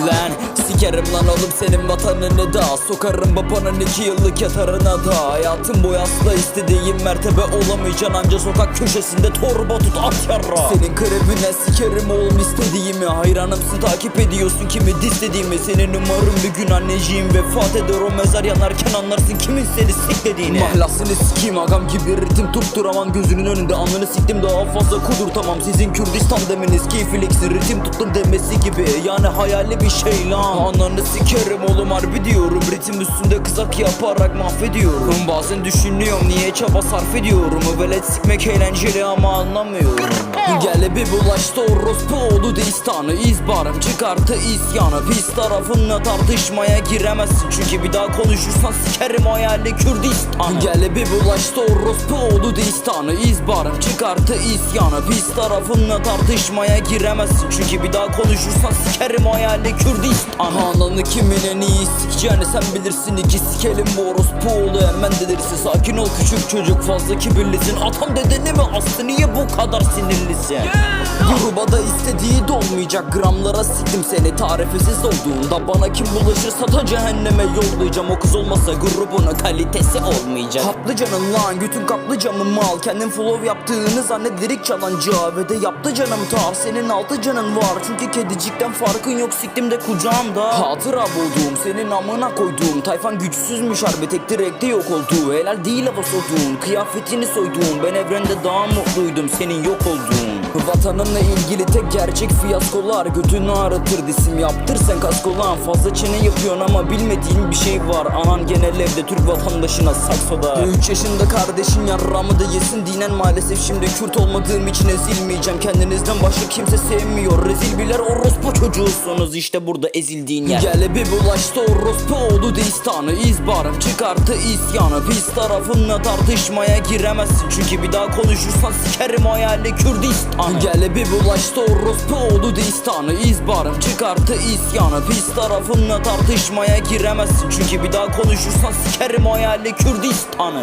Lan sikerim lan oğlum senin vatanını da. Sokarım babanın iki yıllık yatarına da. Hayatım boyu asla istediğim mertebe olamayacaksın. Anca sokak köşesinde torba tut at yarra Senin kribine sikerim oğlum istediğimi. Hayranımsın takip ediyorsun kimi distediğimi Senin umarım bir gün anneciğim vefat eder. O mezar yanarken anlarsın kimin seni siklediğini. Mahlasını sikeyim agam gibi ritim tutturamam. Gözünün önünde anını siktim daha fazla kudurtamam. Sizin Kürdistan demeniz keyfiliksi ritim tuttum demesi gibi. Yani hayali bir şey lan Ananı sikerim oğlum harbi diyorum. Ritim üstünde kızak yaparak mahvediyorum. Bazen düşünüyorum niye çaba sarf ediyorum? Velet sikmek eğlenceli ama anlamıyorum. Gel bir bulaştı orospu oldu distanı İzbarım çıkarttı isyanı. Pis tarafınla tartışmaya giremezsin. Çünkü bir daha konuşursan sikerim hayali Kürdistan'ı. Gel bir bulaştı orospu oldu distanı İzbarım çıkarttı isyanı. Pis tarafınla tartışmaya giremezsin. Çünkü bir daha konuşursan sikerim hayali Kürdistan'ı Ananı kimin en iyi sikeceğini sen bilirsin İki sikelim bu orospu oğlu. Hemen delirsin. Sakin ol küçük çocuk. Fazla kibirlisin. Atam dedeni mi astı? Niye bu kadar sinirlisin? Gruba da istediği de olmayacak. Gramlara siktim seni. Tarifesiz olduğunda Bana kim bulaşırsa ta cehenneme yollayacağım. O kız olmasa grubunun kalitesi olmayacak. Kaplı canım lan. Götün kaplı camı mal. Kendin follow yaptığını zannet lirik çalancı Ve de yaptı canım. Ta senin altı canın var. Çünkü kedicikten farkın yok. Siktim de kucağımda Hatıra bulduğum senin amına koyduğum. Tayfan güçsüzmüş harbi tek direkte yok olduğu Helal değil hava soğuduğun kıyafetini soyduğun Ben evrende daha mutluydum senin yok olduğun Vatanınla ilgili tek gerçek fiyaskolar. Götünü ağrıtır disim yaptır sen kaskolan. Fazla çene yapıyorsun ama bilmediğin bir şey var. Anan genel evde Türk vatandaşına saksoda 3 yaşında kardeşin yarramı da yesin dinen Maalesef şimdi Kürt olmadığım için ezilmeyeceğim. Kendinizden başka kimse sevmiyor. Rezil biler orospu çocuğusunuz. İşte burada ezildiğin yer. Gel bir bulaştı orospu oldu distanı İzbarım çıkarttı isyanı. Pis tarafınla tartışmaya giremezsin. Çünkü bir daha konuşursan sikerim hayali Kürdistan'ı Gel bir bulaştı orospu oldu distanı. İzbarım çıkarttı isyanı. Pis tarafınla tartışmaya giremezsin. Çünkü bir daha konuşursan sikerim hayali Kürdistan'ı